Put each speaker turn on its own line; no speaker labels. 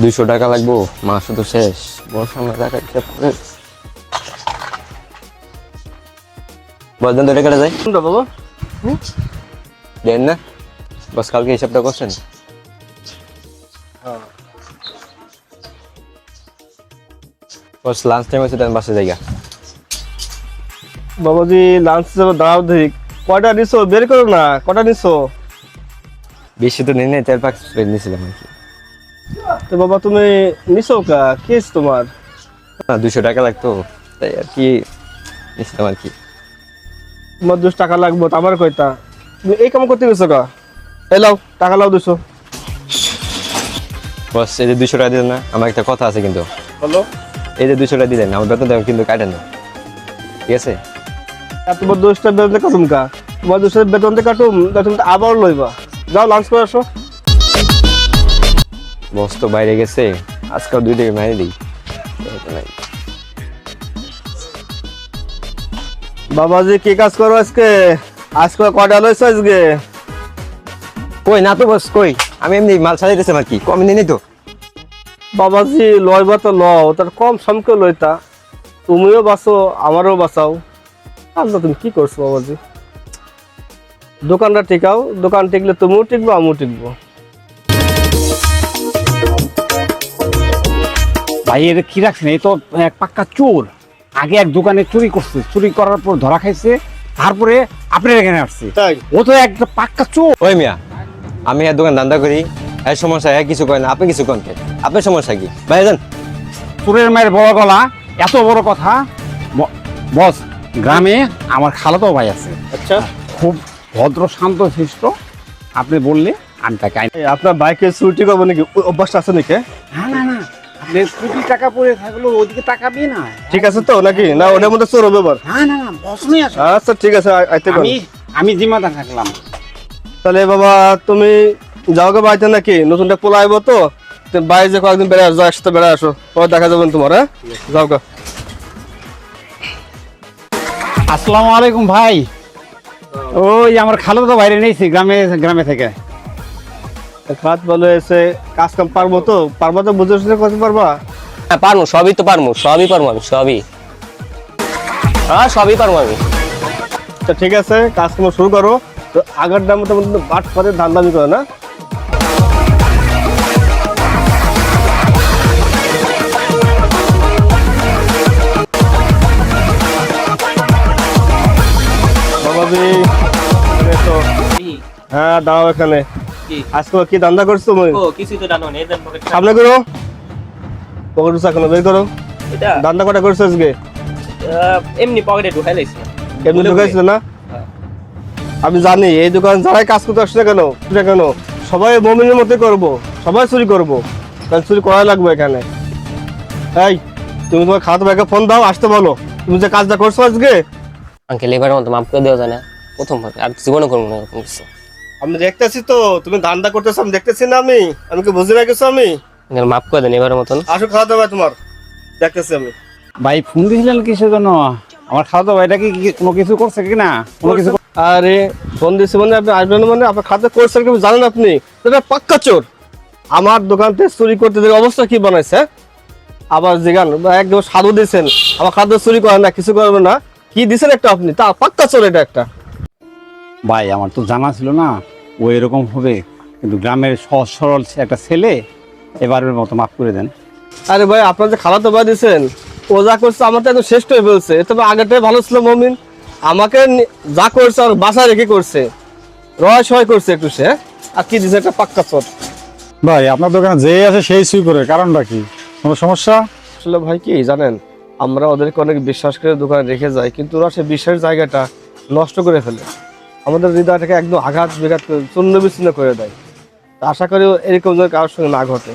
দুইশো টাকা লাগবো? মাস তো শেষ। আমরা টাকা হিসাব করে বলতেন তো কেটে যায়।
কোনটা বাবা?
দেন না। বস কালকে হিসাবটা করছেন? বস লাঞ্চ টাইম আছে দেন বাসে জায়গা
বাবাজি লাঞ্চ দাঁড়াও দেখি। কয়টা নিছো? বের করো না কটা নিছো?
বেশি তো নিয়ে নেই নাই চার পাঁচ নিয়েছিলাম আর কি।
তো বাবা তুমি নিছো কা? কি হইছে তোমার?
না দুশো টাকা লাগতো। তাই আর কি নিয়েছিলাম আর কি।
তোমার দুশো টাকা লাগবো তো আমার কয়টা? তুমি এই কাম করতে গেছো কা? লাও টাকা লাও দুশো।
বস এই যে দুশো টাকা দিলেন না আমার একটা কথা আছে কিন্তু।
বলো।
এই যে দুশো টাকা দিলেন আমার বেতন দেওয়া কিন্তু কাটেন না। ঠিক আছে?
তোমার দুশটা বেতন কাটুম কা? তোমার দুশো বেতন কাটুম তুমি আবার লইবা। যাও লাঞ্চ করে আসো।
বস তো বাইরে গেছে আজকাল দুই টাকা মারি দিই।
বাবাজি কি কাজ করো আজকে? আজকে কটা লইছো আজকে?
কই না তো বস কই? আমি এমনি মাল সাজাইতেছি আর কি কম নেই তো।
বাবাজি লইবা তো লও তার কম সমকে লইতা। তুমিও বাঁচো আমারও বাঁচাও। আল্লাহ তুমি কি করছ বাবাজি? দোকানটা টিকাও দোকান টিকলে তুমিও টিকবো আমিও টিকবো
ভাই এটা কি রাখছেন? এই তো এক পাক্কা চোর। আগে এক দোকানে চুরি করছে। চুরি করার পর ধরা খাইছে। তারপরে আপনার এখানে আসছে।
তাই?
ও তো একটা পাক্কা চোর।
ওই মিয়া আমি এক দোকান ধান্দা করি। এর সমস্যা হ্যাঁ কিছু করেন আপনি কিছু করেন কে? আপনার সমস্যা কি? ভাই যান।
চোরের মায়ের বড় গলা। এত বড় কথা। বস গ্রামে আমার খালাতো ভাই আছে।
আচ্ছা।
খুব ভদ্র শান্ত শিষ্ট আপনি বললে আমি তাকে
আপনার বাইকে চুরি করব নাকি? অভ্যাসটা আছে নাকি?
না না না কোটি টাকা পড়ে থাকল ওইদিকে টাকা না।
ঠিক আছে তো নাকি? না ওটার মধ্যে চোর হবে এবার
না না না বস নিয়ে
আচ্ছা ঠিক আছে আইতে পারো।
আমি আমি জিম্মাদার থাকলাম।
তাহলে বাবা তুমি যাও গে বাড়িতে নাকি? নতুনটা পোলা আইবো তো? বাইরে যে কয়েকদিন বেড়ে আসো একসাথে বেড়ে আসো। পরে দেখা যাবেন তোমার হ্যাঁ? যাও গা
আসসালামু আলাইকুম ভাই। ওই আমার খালো তো বাইরে নেইছি গ্রামে গ্রামে থেকে।
খাত ভালো এসে কাজ কাম পারব তো? পারব তো বুঝে শুনে করতে পারবা
হ্যাঁ পারব সবই তো পারব সবই পারব আমি সবই। হ্যাঁ সবই পারব আমি।
তো ঠিক আছে কাজ কাম শুরু করো। তো আগের দাম মতো বাট করে ধান দামি করো না? তো। হ্যাঁ দাও এখানে? আজকে কি ধান্দা করছ তুমি
ও কিছুই তো জানো না পকেট
সামনে করো পকেট বের করো।
এটা?
ধান্দা কটা করছ আজকে?
এমনি পকেটে ঢুকাই লাইছি।
এমনি ঢুকাইছিল না। আমি জানি এই দোকান যারাই কাজ করতে আসছে কেন কেন? সবাই মমিনের মধ্যে করব সবাই চুরি করব। কারণ চুরি করা লাগবে এখানে। এই তুমি তোমার খাতা ভাইকে ফোন দাও আসতে বলো। তুমি যে কাজটা করছ আজকে?
আঙ্কেল এবারের মতো মাফ করে দেওয়া যায় না প্রথম আর জীবনে করব না এরকম কিছু।
আমি দেখতেছি তো তুমি ধান্দা করতেছো আমি দেখতেছি না আমি। আমি কি বুঝি না কিছু আমি?
মাফ করে দেন এবারের মতন।
আসো খাওয়া দাওয়া তোমার। দেখতেছি আমি।
ভাই ফোন দিয়েছিলেন কিসের জন্য? আমার খাওয়া ভাইটা এটা কি- কোনো কিছু করছে কি না? কোনো কিছু
আরে ফোন দিয়েছি মানে আপনি আসবেন মানে আপনার খাতা করছেন কি জানেন আপনি? এটা পাক্কা চোর। আমার দোকান থেকে চুরি করতে দেখে অবস্থা কি বানাইছে? আবার জিগান বা একদম সাধু দিয়েছেন আমার খাদ্য চুরি করেন না কিছু করবেন না। কি দিছেন একটা আপনি? তা পাক্কা চোর এটা একটা।
ভাই আমার তো জানা ছিল না ও এরকম হবে। কিন্তু গ্রামের সহজ সরল একটা ছেলে এবারের মতো মাফ করে দেন।
আরে ভাই আপনার যে খালাতো ভাই দিয়েছেন ও যা করছে আমার তো একদম শ্রেষ্ঠ হয়ে ফেলছে। তবে আগেরটাই ভালো ছিল মমিন। আমাকে যা করছে আর বাসায় রেখে করছে। রয় সয় করছে একটু সে আর কি দিছে একটা পাক্কা চট
ভাই আপনার দোকানে যে আছে সেই সুই করে কারণটা কি? কোনো সমস্যা?
আসলে ভাই কি জানেন আমরা ওদেরকে অনেক বিশ্বাস করে দোকানে রেখে যাই কিন্তু ওরা সে বিশ্বাসের জায়গাটা নষ্ট করে ফেলে। আমাদের হৃদয়টাকে একদম আঘাত, বিঘাত করে, চূর্ণ বিচ্ছিন্ন করে দেয়। আশা করি এরকম যেন কারোর সঙ্গে না ঘটে।